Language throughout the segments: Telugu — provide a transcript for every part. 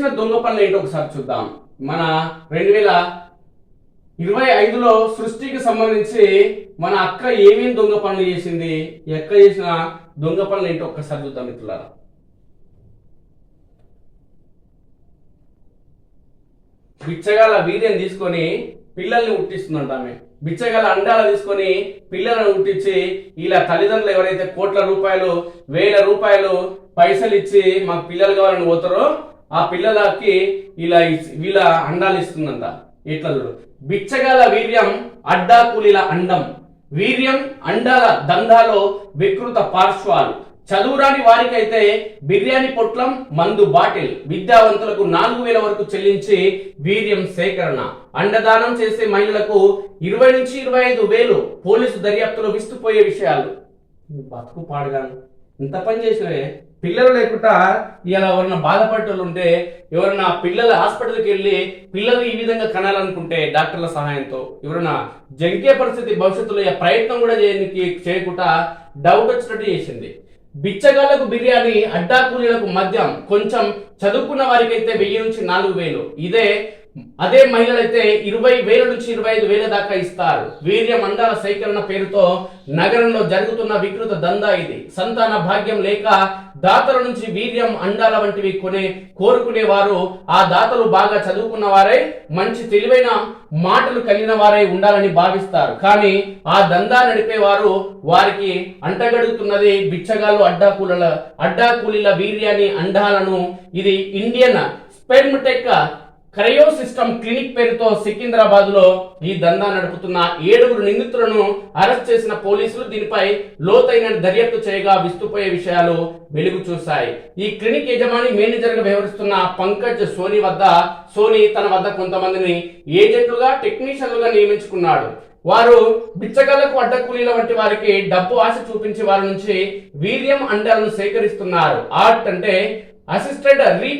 చేసిన దొంగ పనులు ఏంటో ఒకసారి చూద్దాం. మన రెండు వేల ఇరవై ఐదులో సృష్టికి సంబంధించి మన అక్క ఏమేమి దొంగ పనులు చేసింది? ఈ అక్క చేసిన దొంగ పనులు ఏంటో ఒక్కసారి చూద్దాం మిత్రులారా. బిచ్చగాల వీర్యం తీసుకొని పిల్లల్ని ఉట్టిస్తుందంట ఆమె. బిచ్చగాల అండాలు తీసుకొని పిల్లలను ఉట్టించి ఇలా తల్లిదండ్రులు ఎవరైతే కోట్ల రూపాయలు వేల రూపాయలు పైసలు ఇచ్చి మాకు పిల్లలు కావాలని పోతారో ఆ పిల్లలకి ఇలా వీళ్ళ అండాలు ఇస్తుందంట. ఇట్లా చూడు? బిచ్చగాల వీర్యం అడ్డా కూలీల అండం. వీర్యం అండాల దందాలో వికృత పార్శ్వాలు. చదువురాని వారికైతే బిర్యానీ పొట్లం మందు బాటిల్. విద్యావంతులకు నాలుగు వేల వరకు చెల్లించి వీర్యం సేకరణ. అండదానం చేసే మహిళలకు ఇరవై నుంచి ఇరవై ఐదు వేలు పోలీసు దర్యాప్తులో విస్తుపోయే విషయాలు. బతుకు పాడగాను. ఇంత పని చేసినవే. పిల్లలు లేకుండా ఇలా ఎవరన్నా బాధపడేటోళ్ళు ఉంటే ఎవరైనా పిల్లల హాస్పిటల్కి వెళ్ళి పిల్లలు ఈ విధంగా కనాలనుకుంటే డాక్టర్ల సహాయంతో ఎవరైనా జంకే పరిస్థితి భవిష్యత్తులో ప్రయత్నం కూడా చేయడానికి చేయకుండా డౌట్ వచ్చినట్టు చేసింది. బిచ్చగాళ్ళకు బిర్యానీ అడ్డా కూలీలకు మద్యం కొంచెం చదువుకున్న వారికైతే వెయ్యి నుంచి నాలుగు వేలు. ఇదే అదే మహిళలైతే ఇరవై వేల నుంచి ఇరవై ఐదు వేల దాకా ఇస్తారు. వీర్య మండల సేకరణ పేరుతో నగరంలో జరుగుతున్న వికృత దందా ఇది. సంతాన భాగ్యం లేక దాతల నుంచి వీర్యం అండాల వంటివి కొనే కోరుకునే వారు ఆ దాతలు బాగా చదువుకున్న వారై మంచి తెలివైన మాటలు కలిగిన వారై ఉండాలని భావిస్తారు. కానీ ఆ దందా నడిపేవారు వారికి అంటగడుగుతున్నది బిచ్చగాళ్ళు అడ్డాకూల అడ్డాకూలీల వీర్యాన్ని అండాలను. ఇది Indian Spermtech cryo system clinic పేరుతో సికింద్రాబాద్లో ఈ దందా నడుపుతున్న ఏడుగురు నిందితులను అరెస్ట్ చేసిన పోలీసులు దీనిపై లోతైన దర్యాప్తు చేయగా విస్తుపోయే విషయాలు వెలుగు చూశాయి. ఈ క్లినిక్ యజమాని మేనేజర్గా వ్యవహరిస్తున్న పంకజ్ సోని వద్ద సోని తన వద్ద కొంతమందిని ఏజెంట్లుగా టెక్నీషియన్లుగా నియమించుకున్నాడు. వారు బిచ్చగాళ్ళకు అడ్డకూలీల వంటి వారికి డబ్బు ఆశ చూపించి వారి నుంచి వీర్యం అండాలను సేకరిస్తున్నారు. ఆర్ట్ అంటే అసిస్టెంట్ రీ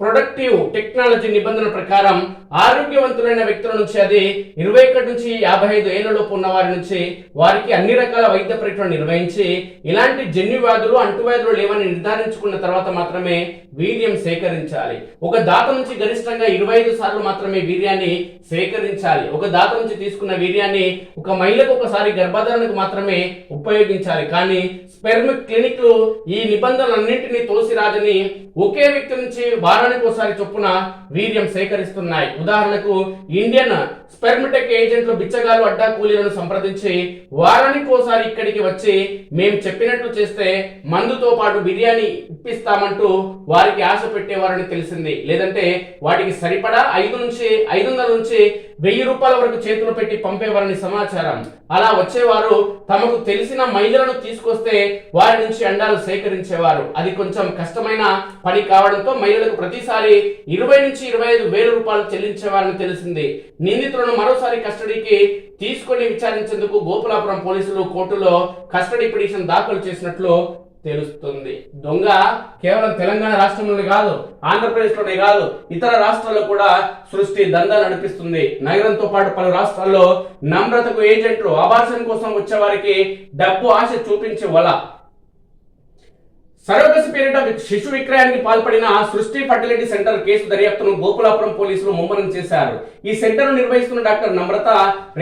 ప్రొడక్టివ్ టెక్నాలజీ నిబంధన ప్రకారం ఆరోగ్యవంతులైన వ్యక్తుల నుంచి అది ఇరవై ఒకటి నుంచి యాభై ఐదు ఏళ్ళలోపు ఉన్న వారి నుంచి వారికి అన్ని రకాల వైద్య పరీక్షలు నిర్వహించి ఇలాంటి జన్యు వ్యాధులు అంటువ్యాధులు లేవని నిర్ధారించుకున్న తర్వాత మాత్రమే వీర్యం సేకరించాలి. ఒక దాత నుంచి గరిష్టంగా ఇరవై ఐదు సార్లు మాత్రమే వీర్యాన్ని సేకరించాలి. ఒక దాత నుంచి తీసుకున్న వీర్యాన్ని ఒక మహిళకు ఒకసారి గర్భధారణకు మాత్రమే ఉపయోగించాలి. కానీ స్పెర్మ్ క్లినిక్లు ఈ నిబంధనలన్నింటినీ తోసిరాజని ఒకే వ్యక్తి నుంచి వారానికి ఒకసారి చొప్పున వీర్యం సేకరిస్తున్నాయి. ఉదాహరణకు ఇండియన్ స్పెర్మటెక్ ఏజెంట్లు బిచ్చగాలు అడ్డా కూలీలను సంప్రదించి వారానికి ఒకసారి ఇక్కడికి వచ్చి మేము చెప్పినట్లు చేస్తే మందుతో పాటు బిర్యానీ ఇప్పిస్తామంటూ వారికి ఆశ పెట్టేవారని తెలిసింది. లేదంటే వాటికి సరిపడా ఐదు నుంచి ఐదు వందల నుంచి వెయ్యి రూపాయల వరకు చేతులు పెట్టి పంపేవారని సమాచారం. అలా వచ్చేవారు తమకు తెలిసిన మహిళలను తీసుకొస్తే వారి నుంచి అండాలు సేకరించేవారు. అది కొంచెం కష్టమైన పని కావడంతో మహిళలకు ప్రతిసారి ఇరవై నుంచి ఇరవై ఐదు వేల రూపాయలు చెల్లించేవారని తెలిసింది. నిందితులను మరోసారి కస్టడీకి తీసుకొని విచారించేందుకు గోపులాపురం పోలీసులు కోర్టులో కస్టడీ పిటిషన్ దాఖలు చేసినట్లు తెలుస్తుంది. దొంగ కేవలం తెలంగాణ రాష్ట్రంలోనే కాదు ఆంధ్రప్రదేశ్లోనే కాదు ఇతర రాష్ట్రాల్లో కూడా సృష్టి దందా నడిపిస్తుంది. నగరంతో పాటు పలు రాష్ట్రాల్లో నమ్రతకు ఏజెంట్లు అబార్షన్ కోసం వచ్చే వారికి డబ్బు ఆశ చూపించే వల. సరోగసి పేరిట శిశు విక్రయానికి పాల్పడిన సృష్టి ఫర్టిలిటీ సెంటర్ కేసు దర్యాప్తును గోకులాపురం పోలీసులు ముమ్మరం చేశారు. ఈ సెంటర్ను నిర్వహిస్తున్న డాక్టర్ నమ్రత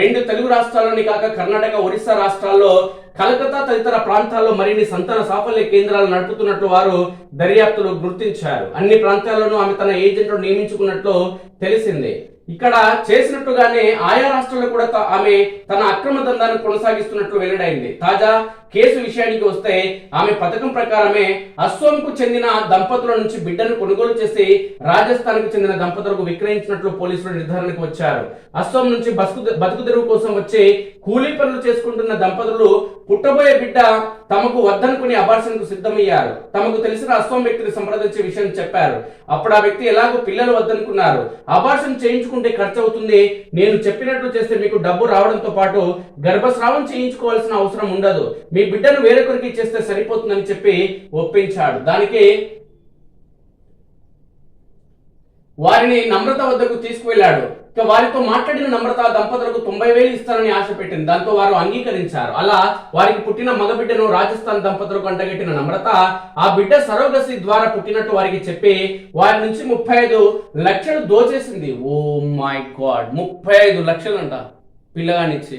రెండు తెలుగు రాష్ట్రాల్లోని కాక కర్ణాటక ఒరిస్సా రాష్ట్రాల్లో కలకత్తా తదితర ప్రాంతాల్లో మరిన్ని సంతాన సాఫల్య కేంద్రాలు నడుపుతున్నట్లు వారు దర్యాప్తులు గుర్తించారు. అన్ని ప్రాంతాల్లోనూ ఆమె తన ఏజెంట్ను నియమించుకున్నట్లు తెలిసింది. ఇక్కడ చేసినట్టుగానే ఆయా రాష్ట్రాల్లో కూడా ఆమె తన అక్రమ దందాన్ని కొనసాగిస్తున్నట్లు వెల్లడైంది. తాజా కేసు విషయానికి వస్తే ఆమె పథకం ప్రకారమే అస్సోంకు చెందిన దంపతుల నుంచి బిడ్డను కొనుగోలు చేసి రాజస్థాన్కు చెందిన దంపతులకు విక్రయించినట్లు పోలీసులు నిర్ధారణకు వచ్చారు. అస్సోం నుంచి బతుకు బతుకు తెరువు కోసం వచ్చి కూలీ పనులు చేసుకుంటున్న దంపతులు పుట్టబోయే బిడ్డ తమకు వద్దనుకుని అబార్షన్కు సిద్ధమయ్యారు. తమకు తెలిసిన అస్సోం వ్యక్తిని సంప్రదించే విషయం చెప్పారు. అప్పుడు ఆ వ్యక్తి ఎలాగో పిల్లలు వద్దనుకున్నారు. అబార్షన్ చేయించుకుంటే ఖర్చు అవుతుంది నేను చెప్పినట్లు చేస్తే మీకు డబ్బు రావడంతో పాటు గర్భస్రావం చేయించుకోవాల్సిన అవసరం ఉండదు. మీ బిడ్డను వేరొకరికి చేస్తే సరిపోతుందని చెప్పి ఒప్పించాడు. దానికి వారిని నమ్రత వద్దకు తీసుకువెళ్ళాడు ఇక వారితో మాట్లాడిన నమ్రత దంపతులకు తొంభై వేలు ఇస్తారని ఆశ పెట్టింది. దాంతో వారు అంగీకరించారు. అలా వారికి పుట్టిన మగబిడ్డను రాజస్థాన్ దంపతులకు అంటగట్టిన నమ్రత ఆ బిడ్డ సరోగసి ద్వారా పుట్టినట్టు వారికి చెప్పి వారి నుంచి ముప్పై ఐదు లక్షలు దోచేసింది. Oh my God. ముప్పై ఐదు లక్షలు అంట పిల్లగానిచ్చి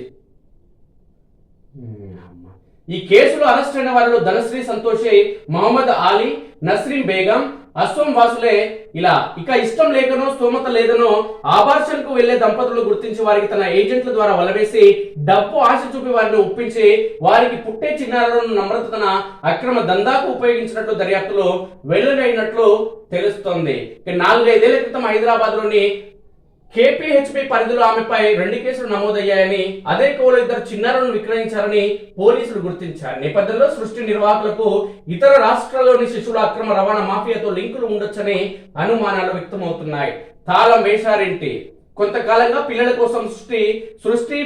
ఈ కేసులో అరెస్ట్ అయిన వారిలో ధనశ్రీ సంతోషి మహమ్మద్ ఆలీ నస్రీన్ బేగం అశ్వం వాసులే ఇలా ఇక ఇష్టం లేకనో స్తోమత లేదనో ఆభాషణకు కు వెళ్ళే దంపతులు గుర్తించి వారికి తన ఏజెంట్ల ద్వారా వలవేసి డబ్బు ఆశ చూపి వారిని ఒప్పించి వారికి పుట్టే చిన్నారులను నమ్రత తన అక్రమ దందాకు ఉపయోగించినట్లు దర్యాప్తులో వెల్లడైనట్లు తెలుస్తోంది. నాలుగైదేళ్ళ క్రితం హైదరాబాద్లోని కేపీహెచ్పి పరిధిలో ఆమెపై రెండు కేసులు నమోదయ్యాయని అదే కోలో ఇద్దరు చిన్నారులను విక్రయించారని పోలీసులు గుర్తించారు. నేపథ్యంలో సృష్టి నిర్వాహకులకు ఇతర రాష్ట్రాల్లోని శిశువుల అక్రమ రవాణా మాఫియాతో లింకులు ఉండొచ్చని అనుమానాలు వ్యక్తమవుతున్నాయి. తాళం వేశారేంటి? కొంతకాలంగా పిల్లల కోసం సృష్టి సృష్టి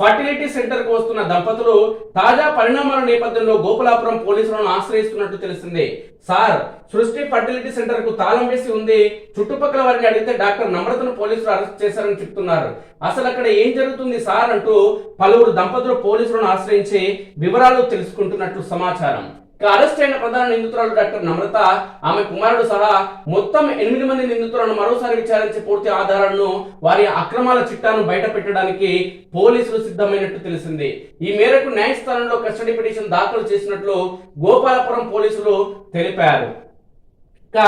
ఫర్టిలిటీ సెంటర్కు వస్తున్న దంపతులు తాజా పరిణామాల నేపథ్యంలో గోపులాపురం పోలీసులను ఆశ్రయిస్తున్నట్టు తెలిసింది. సార్ సృష్టి ఫర్టిలిటీ సెంటర్కు తాళం వేసి ఉంది. చుట్టుపక్కల వారిని అడిగితే డాక్టర్ నమ్రతను పోలీసులు అరెస్ట్ చేశారని చెప్తున్నారు. అసలు అక్కడ ఏం జరుగుతుంది సార్ అంటూ పలువురు దంపతులు పోలీసులను ఆశ్రయించి వివరాలు తెలుసుకుంటున్నట్లు సమాచారం. ఇక అరెస్ట్ అయిన ప్రధాన నిందితురాలు డాక్టర్ నమ్రత ఆమె కుమారుడు సహా మొత్తం ఎనిమిది మంది నిందితులను మరోసారి విచారించి పూర్తి ఆధారాలను వారి అక్రమాల చిట్టాను బయట పెట్టడానికి పోలీసులు సిద్ధమైనట్టు తెలిసింది. ఈ మేరకు న్యాయస్థానంలో కస్టడీ పిటిషన్ దాఖలు చేసినట్లు గోపాలపురం పోలీసులు తెలిపారు. ఇక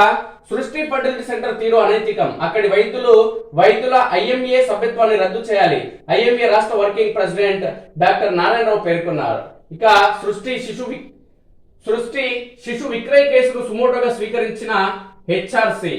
సృష్టి ఫర్టిలిటీ సెంటర్ తీరు అనైతికం. అక్కడి వైద్యులు వైద్యుల ఐఎంఏ సభ్యత్వాన్ని రద్దు చేయాలి. ఐఎంఏ రాష్ట్ర వర్కింగ్ ప్రెసిడెంట్ డాక్టర్ నారాయణరావు పేర్కొన్నారు. ఇక సృష్టి శిశు సృష్టి శిశు విక్రయ కేసును సుమోటోగా స్వీకరించిన హెచ్ఆర్సి.